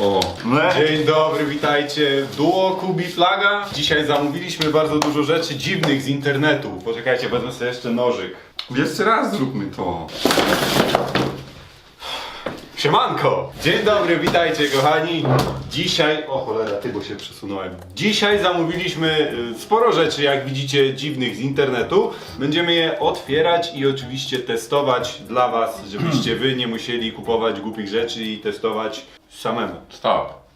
O. Dzień dobry, witajcie. Duo Kubi Flaga. Dzisiaj zamówiliśmy bardzo dużo rzeczy dziwnych z internetu. Poczekajcie, wezmę sobie jeszcze nożyk. Jeszcze raz zróbmy to. Siemanko! Dzień dobry, witajcie kochani. Dzisiaj, o cholera, ty bo się przesunąłem. Dzisiaj zamówiliśmy y, sporo rzeczy, jak widzicie, dziwnych z internetu. Będziemy je otwierać i oczywiście testować dla was, żebyście wy nie musieli kupować głupich rzeczy i testować samemu. Stop.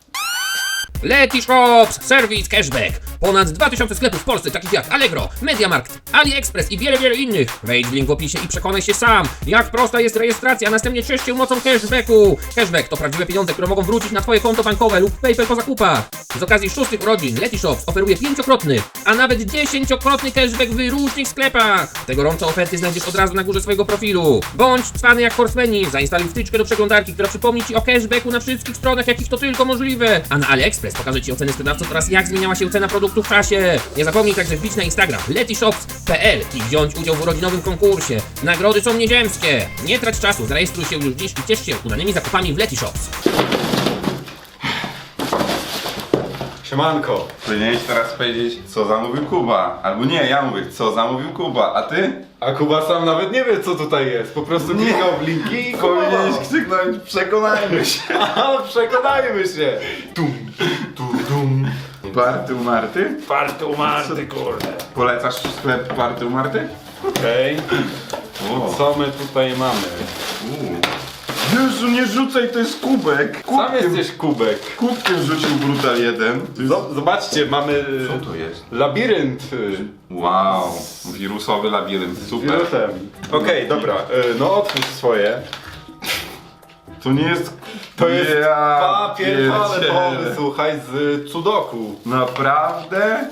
Leti Shops, serwis cashback. Ponad 2000 sklepów w Polsce, takich jak Allegro, Mediamarkt, AliExpress i wiele, wiele innych. Wejdź w link w opisie i przekonaj się sam, jak prosta jest rejestracja, a następnie ciesz się mocą cashbacku. Cashback to prawdziwe pieniądze, które mogą wrócić na Twoje konto bankowe lub PayPal po zakupach. Z okazji szóstych urodzin Leti Shops oferuje pięciokrotny, a nawet dziesięciokrotny cashback w różnych sklepach. Tegoroczne oferty znajdziesz od razu na górze swojego profilu. Bądź cwany jak Horsemeni, zainstaluj wtyczkę do przeglądarki, która przypomni Ci o cashbacku na wszystkich stronach, jakich to tylko możliwe. A na AliExpress pokaże Ci oceny sprzedawców oraz jak zmieniała się cena produktu w czasie. Nie zapomnij także wbić na Instagram letyshops.pl i wziąć udział w urodzinowym konkursie. Nagrody są nieziemskie. Nie trać czasu, zarejestruj się już dziś i ciesz się udanymi zakupami w Letyshops. Siemanko! Powinieneś teraz powiedzieć, co zamówił Kuba. Albo nie, ja mówię, co zamówił Kuba, a ty? A Kuba sam nawet nie wie co tutaj jest. Po prostu Nie. klikał w linki i Powinieneś kupował. krzyknąć, przekonajmy się. Aha, przekonajmy się. Tum, tum, tum. Party u Marty? Party umarty, kurde. Polecasz sklep Party u Marty? Okej, O. co my tutaj mamy? Jezu, nie rzucaj, to jest kubek. Sam Kubkiem, jesteś kubek. kubkiem rzucił Brutal 1. Z- Zobaczcie, mamy y, Co to jest? labirynt y, Wow, wirusowy labirynt, z super. wirusem. Okej, dobra, y, no otwórz swoje. To nie jest... To jest Ja papier pierdzielę. toaletowy, słuchaj, z cudoku. Naprawdę?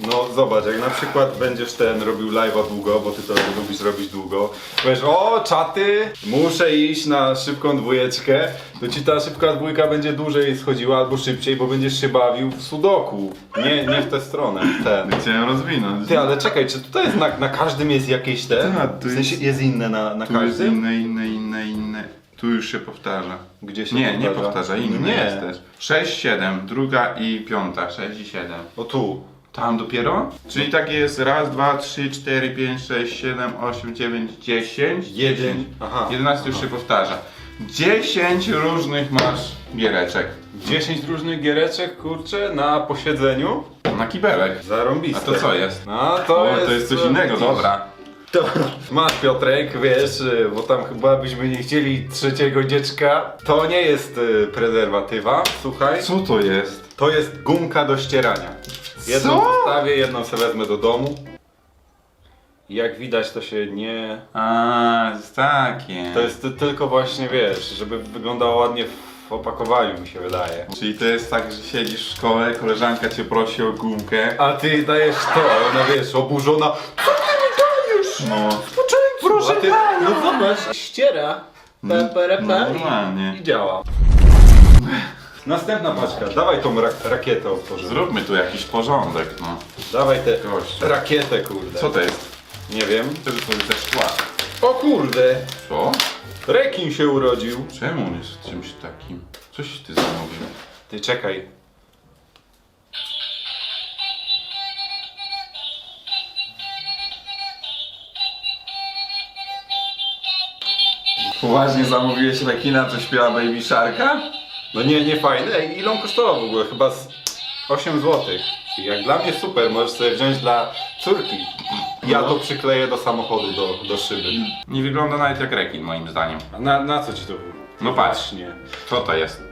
No zobacz, jak na przykład będziesz ten robił live'a długo, bo ty to lubisz robić długo. Powiesz, o czaty, muszę iść na szybką dwójeczkę, to ci ta szybka dwójka będzie dłużej schodziła albo szybciej, bo będziesz się bawił w sudoku. Nie, nie w tę stronę, w ten. Chciałem rozwinąć. Ty, ale czekaj, czy tutaj jest na, na każdym jest jakieś te? Tak, tu w sensie jest- jest inne na, na Tu jest każdym? inne, inne, inne, inne. Tu już się powtarza. Gdzie się Nie, nie powtarza? powtarza, inne Nie. jest też. 6, 7, druga i piąta, 6 i 7. O tu. Tam dopiero? Czyli takie jest raz, dwa, trzy, cztery, pięć, sześć, siedem, osiem, dziewięć, dziesięć. Jeden. Aha. 11 już się powtarza. 10 różnych masz giereczek. 10 różnych giereczek, kurczę, na posiedzeniu. Na kibelek. Zarąbiste. A to co jest? No to o, jest... to jest coś innego, dobra. To masz Piotrek, wiesz, y, bo tam chyba byśmy nie chcieli trzeciego dziecka. To nie jest y, prezerwatywa, słuchaj. Co to jest? To jest gumka do ścierania. Jedną Co? zostawię, jedną sobie wezmę do domu. Jak widać to się nie... A, jest takie. To jest ty- tylko właśnie, wiesz, żeby wyglądało ładnie w opakowaniu mi się wydaje. Czyli to jest tak, że siedzisz w szkole, koleżanka cię prosi o gumkę. A ty dajesz to, ona wiesz, oburzona. Co ty No. Proszę ty, No zobacz, ściera. Pe, pe, pe, No, normalnie. i, działa. Następna paczka, dawaj tą rak rakietę otworzymy. Zróbmy tu jakiś porządek, no. Dawaj tę Gościu. rakietę, kurde. Co to jest? Nie wiem. Wtedy sobie ze szkła. O kurde, Co? rekin się urodził. Czemu on jest czymś takim? Coś ty zamówił. Ty czekaj. Poważnie zamówiłeś rekina, co śpiewa Baby Sharka? No nie, nie fajny. Ej, ile on kosztował w ogóle? Chyba z 8 zł. Jak dla mnie super, możesz sobie wziąć dla córki. Ja to przykleję do samochodu, do, do szyby. Nie wygląda nawet jak rekin moim zdaniem. A na, na co ci to? No patrz. Nie. Co to jest?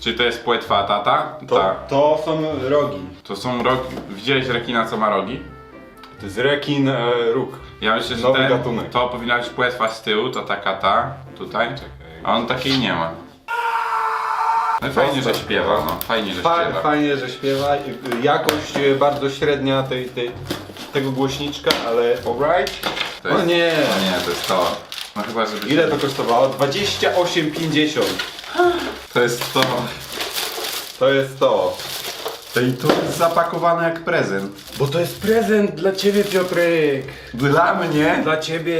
Czy to jest płetwa tata? To, Tak. to są rogi. To są rogi. Widziałeś rekina, co ma rogi? To jest rekin e, róg. Ja myślę, że Nowy ten, gatunek. to powinna być płetwa z tyłu, to taka ta, tutaj. A on takiej nie ma. No i fajnie, że śpiewa, no. Fajnie, że Fa śpiewa. fajnie, że śpiewa. Y, Jakość e, bardzo średnia tej, tej, tego głośniczka, ale alright. To O nie. No nie, to jest to. No chyba, żeby... Ile to kosztowało? 28,50. To jest to. To jest to. Ej, to jest zapakowane jak prezent. Bo to jest prezent dla ciebie, Piotrek. Dla mnie? Dla ciebie.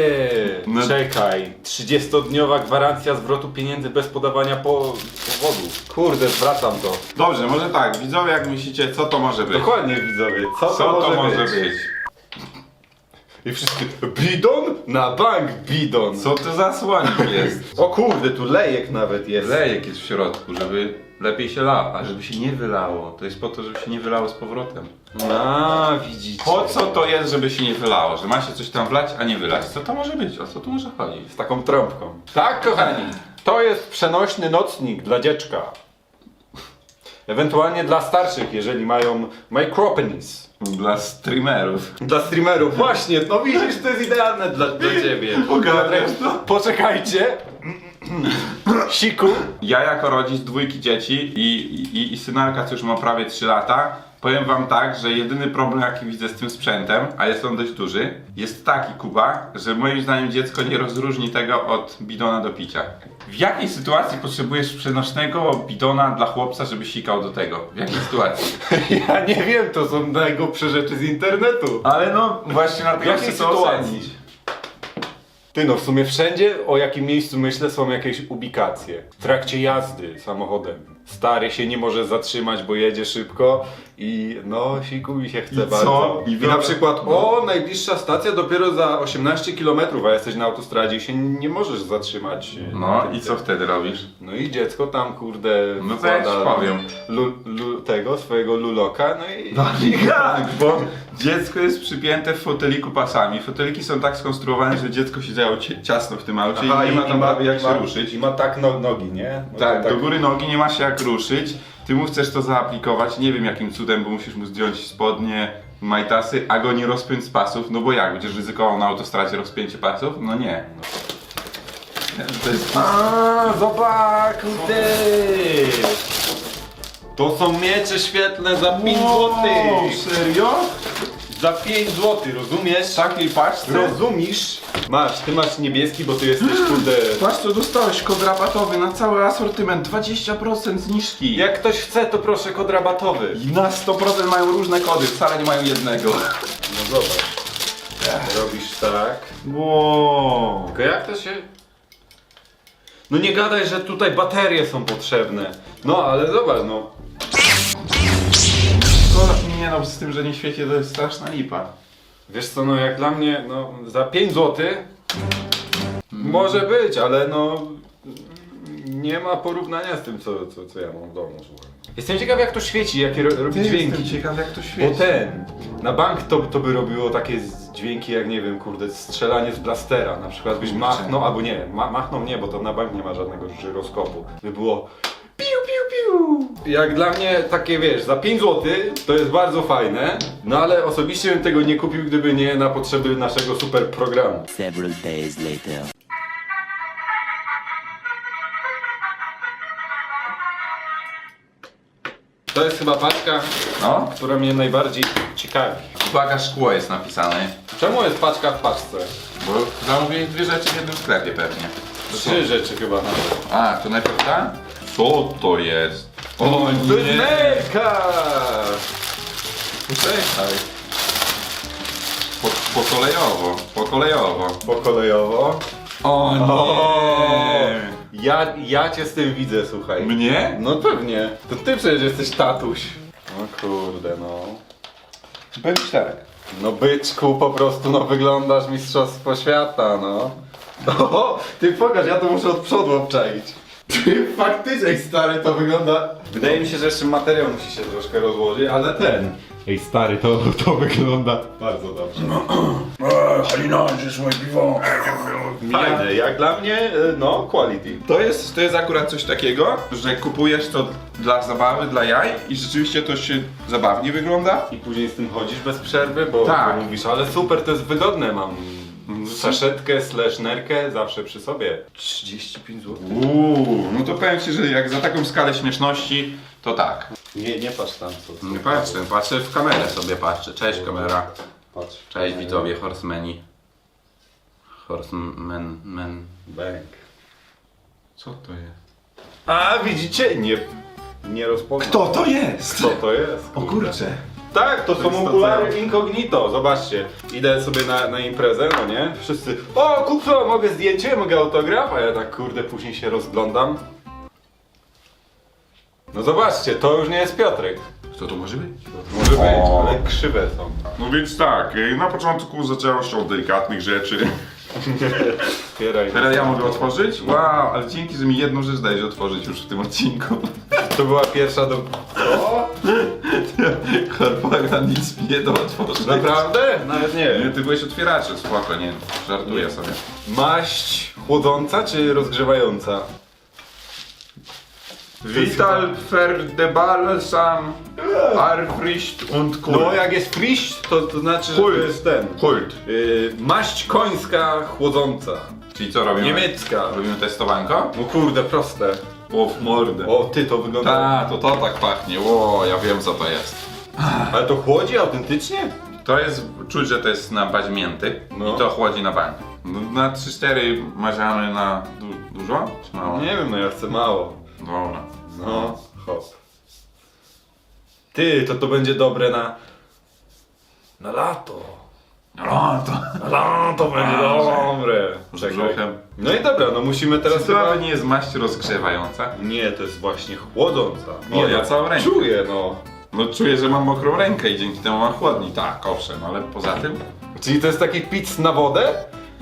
No- Czekaj. 30-dniowa gwarancja zwrotu pieniędzy bez podawania po powodu. Kurde, zwracam to. Dobrze, może tak, widzowie, jak myślicie, co to może być? Dokładnie widzowie, co to, Co może, to może być? I wszyscy, bidon? Na bank bidon. Co to za słonik jest? O kurde, tu lejek nawet jest. Lejek jest w środku, żeby lepiej się lało, a żeby się nie wylało. To jest po to, żeby się nie wylało z powrotem. A, widzicie. Po co to jest, żeby się nie wylało? Że ma się coś tam wlać, a nie wylać? Co to może być? O co tu może chodzić? Z taką trąbką. Tak, kochani. To jest przenośny nocnik dla dziecka. Ewentualnie dla starszych, jeżeli mają micropenis. Dla streamerów. Dla streamerów, właśnie, no widzisz, to jest idealne dla, dla ciebie. Ogarniasz to? Poczekajcie. Siku. Ja jako rodzic dwójki dzieci i, i, i synalka, co już ma prawie 3 lata, powiem wam tak, że jedyny problem jaki widzę z tym sprzętem, a jest on dość duży, jest taki Kuba, że moim zdaniem dziecko nie rozróżni tego od bidona do picia. W jakiej sytuacji potrzebujesz przenośnego bidona dla chłopca, żeby sikał do tego? W jakiej sytuacji? Ja nie wiem, to są najgłupsze rzeczy z internetu. Ale no właśnie na W jakiej sytuacji? Ty no, w sumie wszędzie, o jakim miejscu myślę, są jakieś ubikacje. W trakcie jazdy samochodem. Stary się nie może zatrzymać, bo jedzie szybko i no, siku mi się chce I co? bardzo. I I, na przykład, o, najbliższa stacja dopiero za 18 km, a jesteś na autostradzie i się nie możesz zatrzymać. No i co wtedy robisz? No i dziecko tam, kurde, No to ja ci wkłada powiem. Lu, lu, tego, swojego luloka, no i... No i tak, bo dziecko jest przypięte w foteliku pasami. Foteliki są tak skonstruowane, że dziecko siedziało cie- ciasno w tym aucie i nie ma tam prawie jak i się ruszyć. I ma tak no, nogi, nie? No Tak, do góry nogi nie ma się jak ruszyć. Ty mu chcesz to zaaplikować, nie wiem jakim cudem, bo musisz mu zdjąć spodnie, majtasy, a go nie rozpiąć z pasów, no bo jak, będziesz ryzykował na autostradzie rozpięcie pasów? No nie. To jest... A, zobacz, ty! To są miecze świetlne za 5 Wow, zł! Serio? Za 5 zł, rozumiesz? Takiej paczce? Rozumiesz? Masz, ty masz niebieski, bo ty jesteś kurde... Patrz co dostałeś, kod rabatowy na cały asortyment, 20% zniżki. Jak ktoś chce, to proszę kod rabatowy. I na 100% mają różne kody, wcale nie mają jednego. No zobacz. Robisz tak. Wow. Tylko jak to się... No nie gadaj, że tutaj baterie są potrzebne. No ale zobacz, no. Nie no, z tym, że nie świeci to jest straszna lipa. Wiesz co, no jak dla mnie, no za 5 zł może być, ale no nie ma porównania z tym, co, co, co ja mam w domu. słuchaj. Jestem ciekaw jak to świeci, jakie ro, robi dźwięki. ciekaw jak to Bo świeci. ten, na bank to, to by robiło takie z- dźwięki jak nie wiem, kurde, strzelanie z blastera. Na przykład byś machnął, albo nie, ma, machnął nie, bo to na bank nie ma żadnego żyroskopu. By było. Jak dla mnie takie wiesz, za 5 zł to jest bardzo fajne, no ale osobiście bym tego nie kupił, gdyby nie na potrzeby naszego super programu. Several days later. To jest chyba paczka, No, która mnie najbardziej ciekawi. uwaga, szkło jest napisane. Czemu jest paczka w paczce? Bo zamówiłeś dwie rzeczy w jednym sklepie pewnie. To są- Trzy rzeczy chyba nawet. A, to najpierw ta? Co to jest? O nerka! Poczekaj. Po, po kolejowo, po kolejowo. Pokolejowo. O nie! Ja, ja cię z tym widzę, słuchaj. Mnie? No pewnie. To ty przecież jesteś tatuś. No kurde, no. Bądź tak. No byczku, po prostu, no wyglądasz mistrzostwo świata, no. O, ty pokaż, ja to muszę od przodu obczaić. Ty faktycznie, stary, to wygląda... Wydaje mi się, że jeszcze materiał musi się troszkę rozłożyć, ale ten... Ej, stary, to, to wygląda bardzo dobrze. Halina, żeś moje piwo. Fajne, jak dla mnie, y, no, quality. To jest, to jest akurat coś takiego, że kupujesz to dla zabawy, dla jaj i rzeczywiście to się zabawnie wygląda. I później z tym chodzisz bez przerwy, bo, Tak. bo mówisz, ale super, to jest wygodne, mam saszetkę slash nerkę zawsze przy sobie. 35 zł. Uuu, no to powiem ci, że jak za taką skalę śmieszności, to tak. Nie, nie patrz tam, co. co Nie patrzę, patrzę w kamerę sobie patrzę. Cześć kamera. Patrz. Cześć widzowie, horsemeni. Horsemen, men. Bank. Co to jest? A, widzicie? Nie. nie rozpozna. Kto to jest? Kto to jest? O kurcze. Tak, to, To są okulary co? incognito, zobaczcie. Idę sobie na, na imprezę, no nie? Wszyscy, o kupco, mogę zdjęcie, mogę autograf? A ja tak kurde później się rozglądam. No zobaczcie, to już nie jest Piotrek. Kto to może być? Może być, O. ale krzywe są. No więc tak, y, na początku zaczęło się od delikatnych rzeczy. Otwieraj. Teraz ja mogę otworzyć? Wow, ale dzięki, że mi jedną rzecz dajesz otworzyć już w tym odcinku. To była pierwsza do... O, Korpora nic mi nie do otworzyć. naprawdę? Nawet nie Nie, wiem. ty byłeś otwieraczem, spoko, nie, żartuję sobie. Maść chłodząca czy rozgrzewająca? Vital für de Balsam, Arfricht und Kult. No jak jest frisch, to, to znaczy, że Kult. to jest ten. Kult. Yy, maść końska chłodząca. Czyli co robimy? Niemiecka. Robimy testowanko? No kurde, proste. O, w mordę. O, ty, to wygląda... Ta, to to tak pachnie, o, ja wiem co to jest. Ale to chłodzi autentycznie? To jest, czuć, że to jest na bazie mięty No. i to chłodzi na bank. No, Na 3-4 maziamy na du dużo? Czy mało? Nie wiem, no ja chcę mało. Dobra. No, hop. Ty, to to będzie dobre na... Na lato. No to... Na lato będzie dobre. Czekaj. brzuchem. No i dobra, no musimy teraz to chyba... nie jest maść rozgrzewająca? Nie, to jest właśnie chłodząca. Nie, ja no, całą rękę. Czuję, no. No czuję, że mam mokrą rękę i dzięki temu mam chłodni. Tak, owszem, ale poza tym... Czyli to jest taki pic na wodę?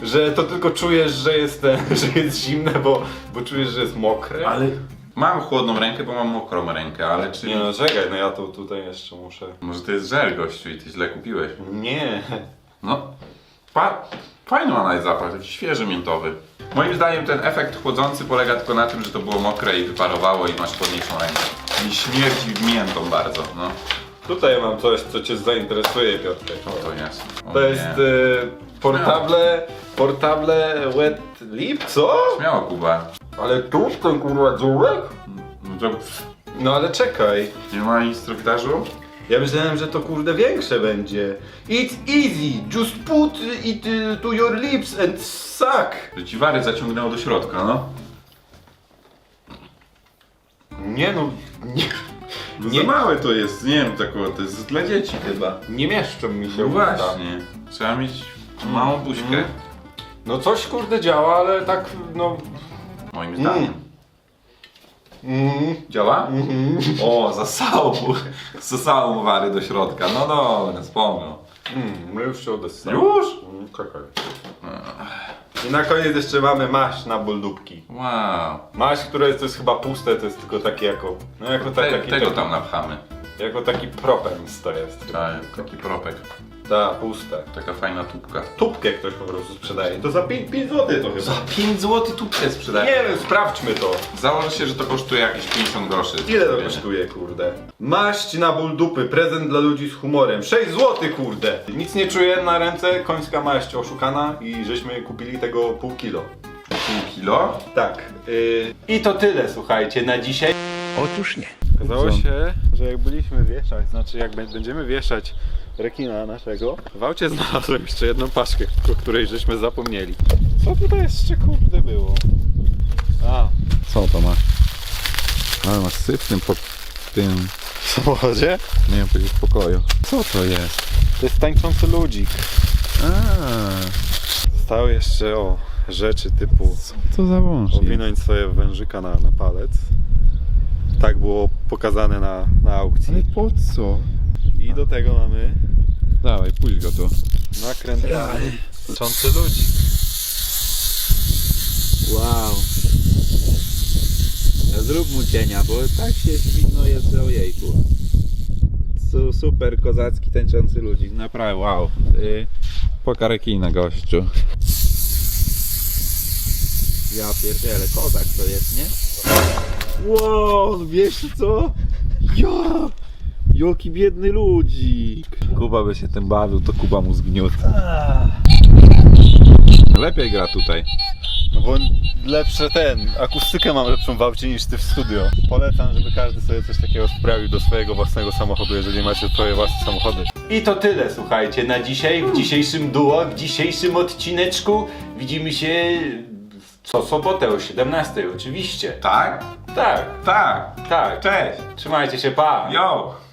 Że to tylko czujesz, że jest, ten, że jest zimne, bo, bo czujesz, że jest mokre? Ale... Mam chłodną rękę, bo mam mokrą rękę, ale czy... Nie no, czekaj, no ja to tutaj jeszcze muszę... Może to jest żel, gościu, i ty źle kupiłeś. Nie. No, pa, fajny ma nawet zapach, taki świeży miętowy. Moim zdaniem ten efekt chłodzący polega tylko na tym, że to było mokre i wyparowało i masz chłodniejszą rękę. I śmierdzi miętą bardzo, no. Tutaj mam coś, co cię zainteresuje, Piotrek. Co to jest? O To nie. jest y, portable, portable wet lip, co? Śmiało, Kuba. Ale tu ten kurwa dziurek? No to No ale czekaj. nie ma instruktażu? Ja myślałem, że to kurde większe będzie. It's easy, just put it to your lips and suck. Że ci wary zaciągnęło do środka, no. Nie no, nie, No Nie. Za małe to jest, nie wiem, tak, o, to jest dla dzieci chyba. nie mieszczą mi się No usta. właśnie. Trzeba mieć małą buźkę, Mm. No coś kurde działa, ale tak no... moim zdaniem. Działa? O, zasało mu, zasało mu wary do środka. No dobra, spomnę. Mm, no już się odessam. Już? Mm, Czekaj. I na koniec jeszcze mamy maść na ból dupki. Wow. Maść, która jest, to jest chyba puste, to jest tylko takie jako... No jako ta, Te, taki, tego taki, tam napchamy. Jako taki propens to jest. Tak, taki propek. Ta, puste. Taka fajna tubka. Tubkę ktoś po prostu sprzedaje. To za 5, 5 zł to chyba. 5 zł tubkę sprzedaje. Nie wiem, sprawdźmy to. Założę się, że to kosztuje jakieś 50 groszy. Ile to kosztuje, kurde? Maść na ból dupy, prezent dla ludzi z humorem. 6 zł, kurde! Nic nie czuję na ręce, końska maść oszukana i żeśmy kupili tego pół kilo. Pół kilo? Tak. Yy, I to tyle, słuchajcie, na dzisiaj. Otóż nie. Okazało się, że jak byliśmy wieszać, znaczy jak bę- będziemy wieszać rekina naszego, w aucie znalazłem jeszcze jedną paczkę, o której żeśmy zapomnieli. Co tutaj jeszcze kurde było? A, Co to ma? Ale ma syfny pod tym, w samochodzie? nie wiem, powiedzieć w pokoju. Co to jest? To jest tańczący ludzik. Aaa, Zostały jeszcze o rzeczy typu co to za wąż? owinąć sobie wężyka na, na palec. Tak było pokazane na, na aukcji. po co? I do tego mamy Dawaj, pójdź go tu. nakręcony tańczący ludzik. Wow. No zrób mu cienia, bo tak się widno jest, że ojejku. Su, super kozacki tańczący ludzik, naprawdę wow. Y, Pokarekina gościu. ja pierdzielę, kozak to jest, nie? Wow, wiesz co? Ja! Jaki biedny ludzik! Kuba by się tym bawił, to Kuba mu zgniótł. Lepiej gra tutaj. No bo lepsze ten, akustykę mam lepszą w aucie niż ty w studio. Polecam, żeby każdy sobie coś takiego sprawił do swojego własnego samochodu, jeżeli macie swoje własne samochody. I to tyle, słuchajcie, na dzisiaj, w dzisiejszym duo, w dzisiejszym odcineczku. Widzimy się co sobotę o 17, oczywiście. Tak? Tak, Tak, tak. cześć, Trzymajcie się, pa! yo!